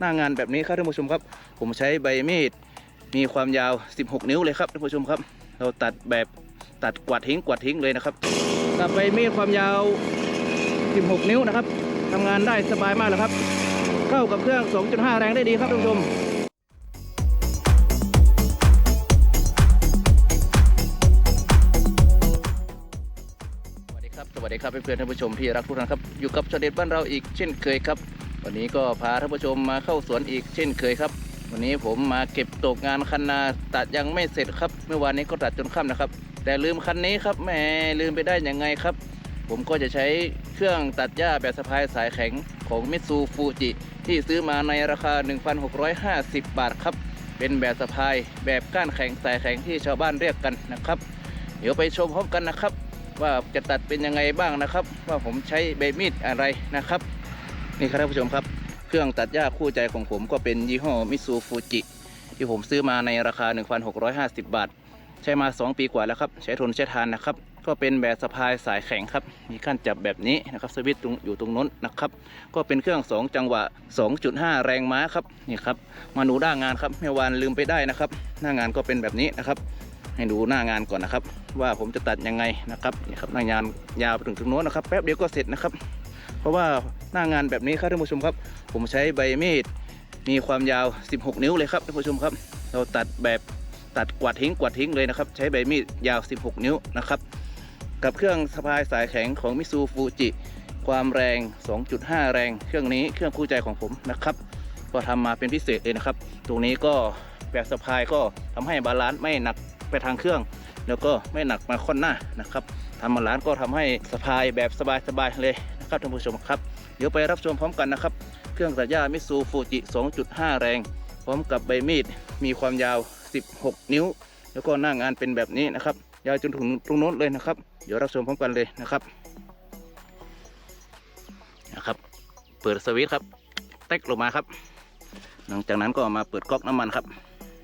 หน้างานแบบนี้ครับท่านผู้ชมครับ ผมใช้ใบมีดมีความยาว 16 นิ้วเลยครับท่านผู้ชมครับ เราตัดแบบตัดกวาดทิ้งกวาดทิ้งเลยนะครับตัดใบมีดความยาว 16 นิ้วนะครับทำงานได้สบายมากเลยครับ เข้ากับเครื่อง 2.5 แรงได้ดีครับท่านผู้ชมสวัสดีครับสวัสดีครับเพื่อนๆท่านผู้ชมที่รักทุกท่านครับ อยู่กับชาเด็ดบ้านเราอีกเช่นเคยครับ วันนี้ก็พาท่านผู้ชมมาเข้าสวนอีกเช่นเคยครับ วันนี้ผมมาเก็บตกงานคันนาตัดยังไม่เสร็จครับ เมื่อวานนี้ก็ตัดจนค่ำนะครับ แต่ลืมคันนี้ครับแหมลืมไปได้ยังไงครับ ผมก็จะใช้เครื่องตัดหญ้าแบบสะพายสายแข็งของมิตซูฟูจิที่ซื้อมาในราคา 1,650 บาทครับ เป็นแบบสะพายแบบก้านแข็งสายแข็งที่ชาวบ้านเรียกกันนะครับ เดี๋ยวไปชมพร้อมกันนะครับ ว่าจะตัดเป็นยังไงบ้างนะครับ ว่าผมใช้ใบมีดอะไรนะครับ นี่ครับท่านผู้ชมครับ เครื่องตัดหญ้าคู่ใจของผมก็เป็นยี่ห้อมิซูฟูจิที่ผมซื้อมาในราคา 1,650 บาท ใช้มา 2 ปีกว่าแล้วครับ ใช้ทนใช้ทานนะครับ ก็เป็นแบบสะพายสายแข็งครับ มีขั้นจับแบบนี้นะครับสวิตช์ตรงอยู่ตรงน้นนะครับ ก็เป็นเครื่อง 2 จังหวะ 2.5 แรงม้าครับนี่ครับมาดูหน้างานครับเมื่อวานลืมไปได้นะครับ หน้างานก็เป็นแบบนี้นะครับ ให้ดูหน้างานก่อนนะครับ ว่าผมจะตัดยังไงนะครับนี่ครับหน้างานยาวไปถึงตรงโน้นนะครับ แป๊บเดียวก็เสร็จนะครับ เพราะว่าหน้างานแบบนี้ครับท่านผู้ชมครับ ผมใช้ใบมีดมีความยาว 16 นิ้วเลยครับท่านผู้ชมครับ เราตัดแบบตัดกวาดทิ้งกวาดทิ้งเลยนะครับ ใช้ใบมีดยาว 16 นิ้วนะครับ กับเครื่องสะพายสายแข็งของมิซูฟูจิความแรง 2.5 แรง เครื่องนี้เครื่องคู่ใจของผมนะครับ ก็ทำมาเป็นพิเศษเลยนะครับ ตรงนี้ก็แบบสะพายก็ทำให้บาลานซ์ไม่หนักไปทางเครื่อง แล้วก็ไม่หนักมาค่อนหน้านะครับทำบาลานซ์ก็ทำให้สะพายแบบสบายๆเลย นะครับท่านผู้ชมครับ เดี๋ยวไปรับชมพร้อมกันนะครับ เครื่องตัดหญ้ามิซูฟูจิ 2.5 แรง พร้อมกับใบมีดมีความยาว 16 นิ้ว แล้วก็หน้างานเป็นแบบนี้นะครับ ยาวจนถึงตรงโน้นเลยนะครับ เดี๋ยวรับชมพร้อมกันเลยนะครับนะครับ เปิดสวิตช์ครับ เต็กลงมาครับ หลังจากนั้นก็มาเปิดก๊อกน้ำมันครับ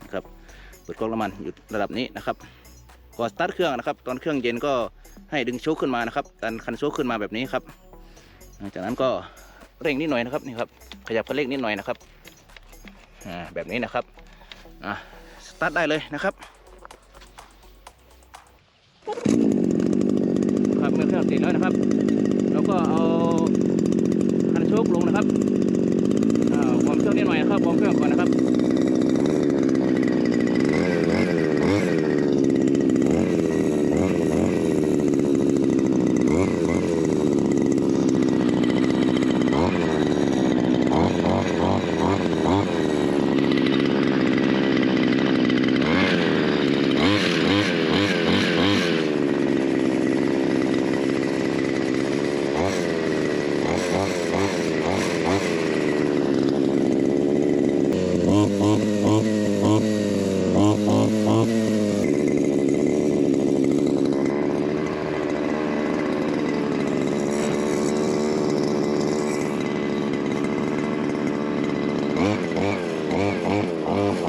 นะครับ เปิดก๊อกน้ำมันอยู่ระดับนี้นะครับก่อนสตาร์ทเครื่องนะครับ ตอนเครื่องเย็นก็ให้ดึงโชคขึ้นมานะครับดันคันโชคขึ้นมาแบบนี้ครับ จากนั้นก็เร่งนิดหน่อยนะครับนี่ครับขยับคันเร่งนิดหน่อยนะครับอ่าแบบนี้นะครับอะสตาร์ทได้เลยนะครับครับเมื่อเครื่องติดแล้วนะครับเราก็เอาคันโชคลงนะครับอ่าวอร์มเครื่องนิดหน่อยนะครับวอร์มเครื่องก่อนนะครับ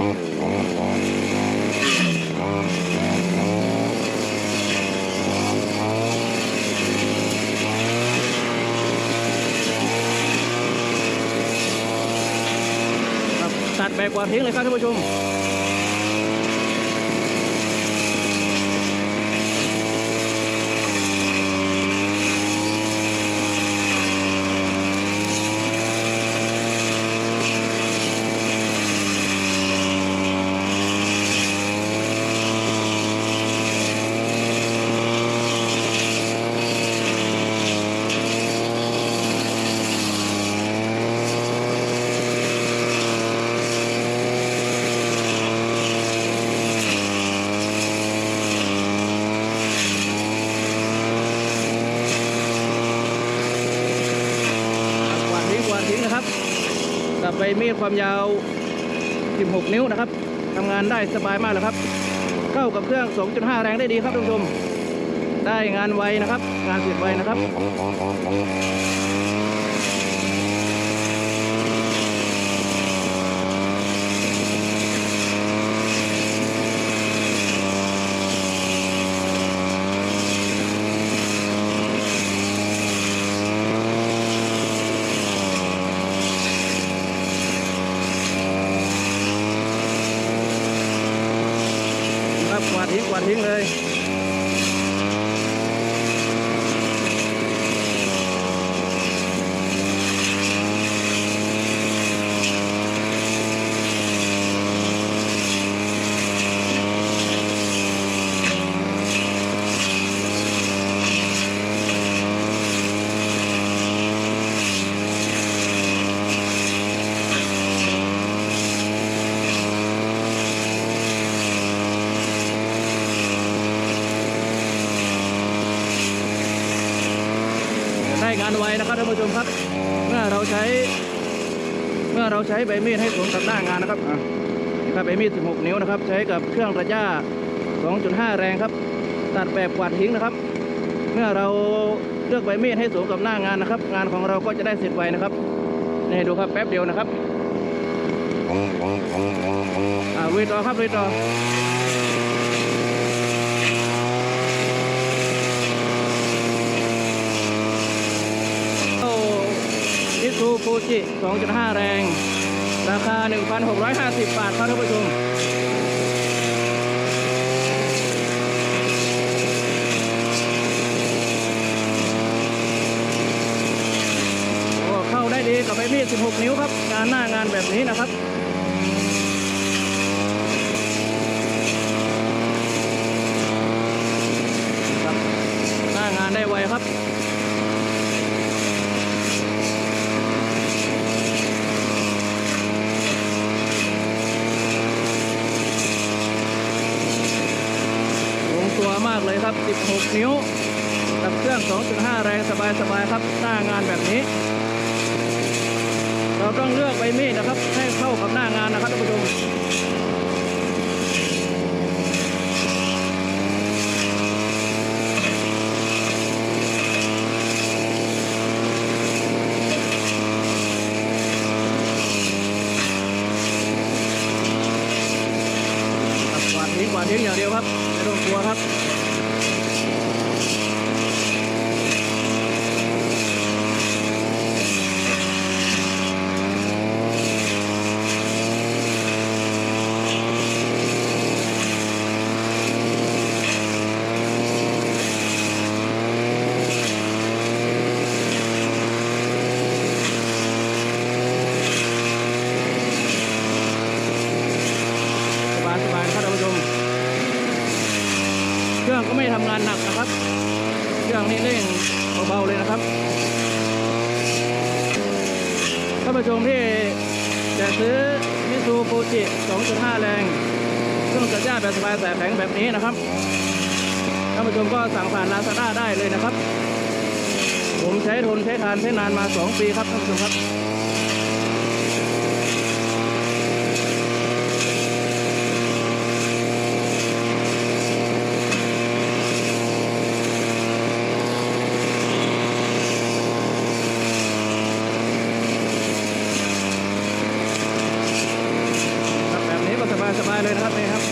ตัดแบบกว่าดทิ้งเลยครับท่านผู้ชม กวาดทิ้งกวาดทิ้งนะครับกับใบมีด ความยาว 16 นิ้วนะครับทำงานได้สบายมากเลยครับ เข้ากับเครื่อง 2.5 แรงได้ดีครับท่านผู้ชม ได้งานไวนะครับ งานเสร็จไวนะครับ ผู้ชมครับ เมื่อเราใช้ เมื่อเราใช้ใบมีดให้สวมกับหน้างานนะครับอะนี่ครับใบมีด 16 นิ้วนะครับ ใช้กับเครื่องระยะ2.5 แรงครับ ตัดแบบกวาดทิ้งนะครับ เมื่อเราเลือกใบมีดให้สวมกับหน้างานนะครับ งานของเราก็จะได้เสร็จไวนะครับนี่ดูครับแป๊บเดียวนะครับอ่าลุยต่อครับลุยต่อ โอ้มิซูฟู จิ2.5 แรง ราคา 1,650 บาทครับท่านผู้ชมโอ้เข้าได้ดีกับไอ้มีด16 นิ้วครับ งานหน้างานแบบนี้นะครับครับ หน้างานได้ไวครับ ลงตัวมากเลยครับ 16 นิ้วกับเครื่อง 2.5 แรงสบายๆครับหน้างานแบบนี้ เราต้องเลือกใบมีดนะครับ ให้เข้ากับหน้างานนะครับท่านผู้ชมกวาดทิ้งกวาดทิ้งอย่างเดียวครับไม่ต้องกลัวครับ สบายสบายๆครับท่านผู้ชม เครื่องก็ไม่ ทำงานหนักนะครับ เครื่องนี้เร่งเบาๆเลยนะครับท่านผู้ชมที่จะซื้อมิซูฟูจิ 2.5 แรงเครื่องจัดจ้าแบบสบายแสแข็งแบบนี้นะครับท่านผู้ชมก็สั่งผ่านลาซาด้าได้เลยนะครับ ผมใช้ทนใช้ทานใช้นานมา 2 ปีครับท่านผู้ชมครับแบบนี้ก็สบายสบายๆเลยนะครับนี่ครับ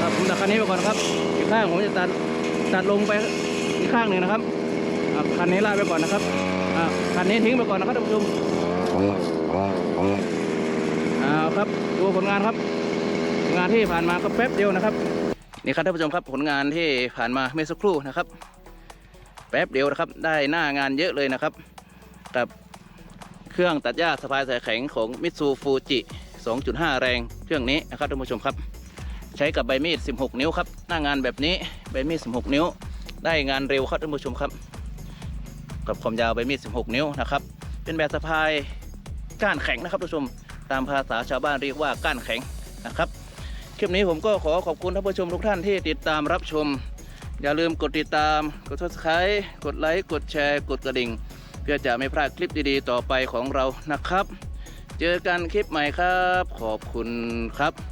ครับผมตัดคั นี้ไปก่อนครับ อีกข้างผมจะตัดตัดลงไปอีกข้างหนึ่งนะครับคันนี้ลาไปก่อนนะครับคันนี้ทิ้งไปก่อนนะครับท่านผู้ชมเอาครับดูผลงานครับ งานที่ผ่านมาก็แป๊บเดียวนะครับนี่ครับท่านผู้ชมครับผลงานที่ผ่านมาเมื่อสักครู่นะครับ แป๊บเดียวนะครับ ได้หน้างานเยอะเลยนะครับ กับเครื่องตัดหญ้าสะพายสายแข็งของมิตซูฟูจิ 2.5 แรงเครื่องนี้นะครับท่านผู้ชมครับ ใช้กับใบมีด 16 นิ้วครับ หน้างานแบบนี้ใบมีด 16 นิ้ว ได้งานเร็วครับท่านผู้ชมครับ กับความยาวใบมีด 16 นิ้วนะครับ เป็นแบบสะพายก้านแข็งนะครับท่านผู้ชม ตามภาษาชาวบ้านเรียกว่าก้านแข็งนะครับ คลิปนี้ผมก็ขอขอบคุณท่านผู้ชมทุกท่านที่ติดตามรับชม อย่าลืมกดติดตาม กด subscribe กดไลค์ กดแชร์ กดกระดิ่ง เพื่อจะไม่พลาดคลิปดีๆ ต่อไปของเรานะครับ เจอกันคลิปใหม่ครับ ขอบคุณครับ